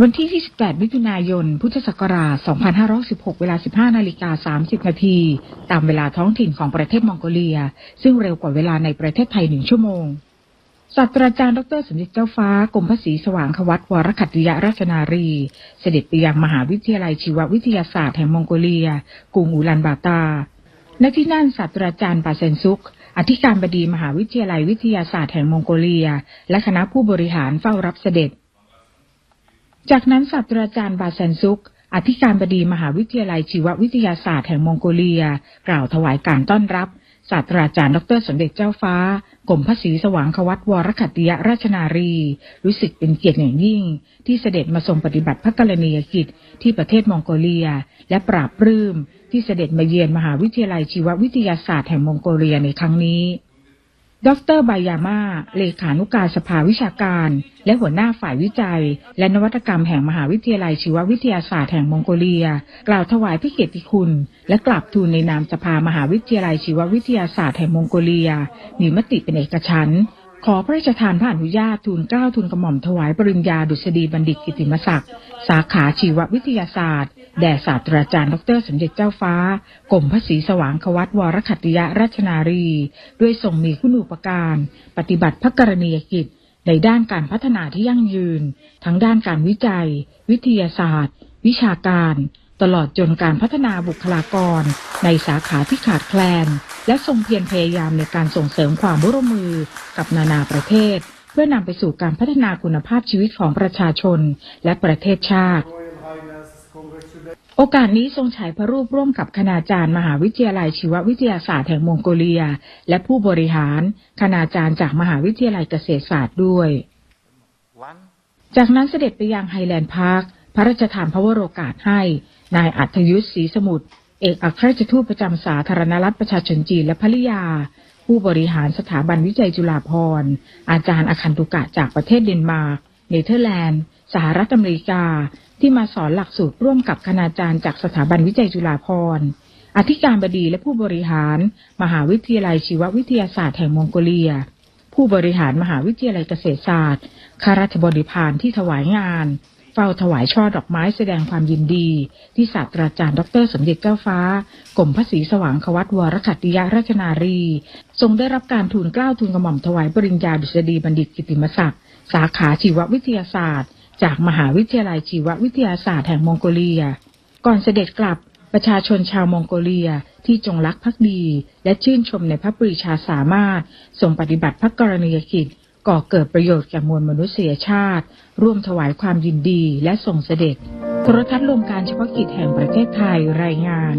วันที่ 28 มิถุนายน พุทธศักราช 2516 เวลา 15 นาฬิกา 30 นาที ตามเวลาท้องถิ่นของประเทศมองโกเลีย ซึ่งเร็วกว่าเวลาในประเทศไทยหนึ่งชั่วโมง ศาสตราจารย์ดรสมเด็จเจ้าฟ้ากรมพระศรีสว่างควัตวรขัตติยราชนารี เสด็จไปยังมหาวิทยาลัยชีววิทยาศาสตร์แห่งมองโกเลีย กรุงอูลันบาตา ณ ที่นั่นศาสตราจารย์ปาเซนซุกอธิการบดีมหาวิทยาลัยวิทยาศาสตร์แห่งมองโกเลีย และคณะผู้บริหารเฝ้ารับเสด็จ จากนั้นศาสตราจารย์บาเซนซุก อธิการบดีมหาวิทยาลัยชีววิทยาศาสตร์แห่งมองโกเลีย กล่าวถวายการต้อนรับ ศาสตราจารย์ดรสมเด็จเจ้าฟ้ากรมพระศรีสว่างควัตวรขัตติยราชนารี รู้สึกเป็นเกียรติอย่างยิ่ง ที่เสด็จมาทรงปฏิบัติพระกรณียกิจที่ประเทศมองโกเลีย และปราบปลื้มที่เสด็จมาเยือนมหาวิทยาลัยชีววิทยาศาสตร์แห่งมองโกเลียในครั้งนี้ ดรบายาม่า เลขานุการสภาวิชาการ และหัวหน้าฝ่ายวิจัย และนวัตกรรมแห่งมหาวิทยาลัยชีววิทยาศาสตร์แห่งมองโกเลีย กล่าวถวายพิเกียรติคุณ และกราบทูลในนามสภามหาวิทยาลัยชีววิทยาศาสตร์แห่งมองโกเลีย มีมติเป็นเอกฉันท์ ขอพระราชทานพระอนุญาตทูลเกล้าทูลกระหม่อมถวายปริญญาดุษฎีบัณฑิตกิติมศักดิ์สาขาชีววิทยาศาสตร์ แด่ศาสตราจารย์ ดรสมเด็จเจ้าฟ้ากรมพระศรีสว่างควัตวรขัติยราชนารี ด้วยทรงมีคุณูปการ ปฏิบัติพระกรณียกิจ ในด้านการพัฒนาที่ยั่งยืน ทั้งด้านการวิจัย วิทยาศาสตร์ วิชาการ ตลอดจนการพัฒนาบุคลากร ในสาขาที่ขาดแคลน และทรงเพียรพยายามในการส่งเสริมความร่วมมือกับนานาประเทศ เพื่อนำไปสู่การพัฒนาคุณภาพชีวิตของประชาชนและประเทศชาติ Royal Highness, congratulations. โอกาสนี้ทรงฉายพระรูปร่วมกับคณาจารย์มหาวิทยาลัยชีววิทยาศาสตร์แห่งมองโกเลีย และผู้บริหารคณาจารย์จากมหาวิทยาลัยเกษตรศาสตร์ด้วย One. จากนั้นเสด็จไปยังไฮแลนด์พาร์ค พระราชทานพระวโรกาสให้ นายอัธยุทธศรีสมุทรเอกอัครราชทูตประจำสาธารณรัฐประชาชนจีนและภริยา ผู้บริหารสถาบันวิจัยจุฬาภรณ์อาจารย์อคันตุกะจากประเทศเดนมาร์ก เนเธอร์แลนด์ สหรัฐอเมริกา ที่มาสอนหลักสูตรร่วมกับคณาจารย์จากสถาบันวิจัยจุฬาภรณ์อธิการบดีและผู้บริหาร มหาวิทยาลัยชีววิทยาศาสตร์แห่งมองโกเลีย ผู้บริหารมหาวิทยาลัยเกษตรศาสตร์ข้าราชบริพารที่ถวายงาน เฝ้าถวายช่อดอกไม้แสดงความยินดี ที่ศาสตราจารย์ดรสมเด็จเจ้าฟ้ากรมพระศรีสว่างควัตวรขัตติยราชนารี ทรงได้รับการทูลเกล้าทูลกระหม่อมถวายปริญญาดุษฎีบัณฑิตกิติมศักดิ์สาขาชีววิทยาศาสตร์ จากมหาวิทยาลัยชีววิทยาศาสตร์แห่งมองโกเลีย ก่อนเสด็จกลับประชาชนชาวมองโกเลียที่จงรักภักดี และชื่นชมในพระปรีชาสามารถทรงปฏิบัติพระกรณียกิจ ก่อเกิดประโยชน์แก่มวลมนุษยชาติ ร่วมถวายความยินดีและส่งเสด็จโทรทัศน์รวมการเฉพาะกิจแห่งประเทศไทยรายงาน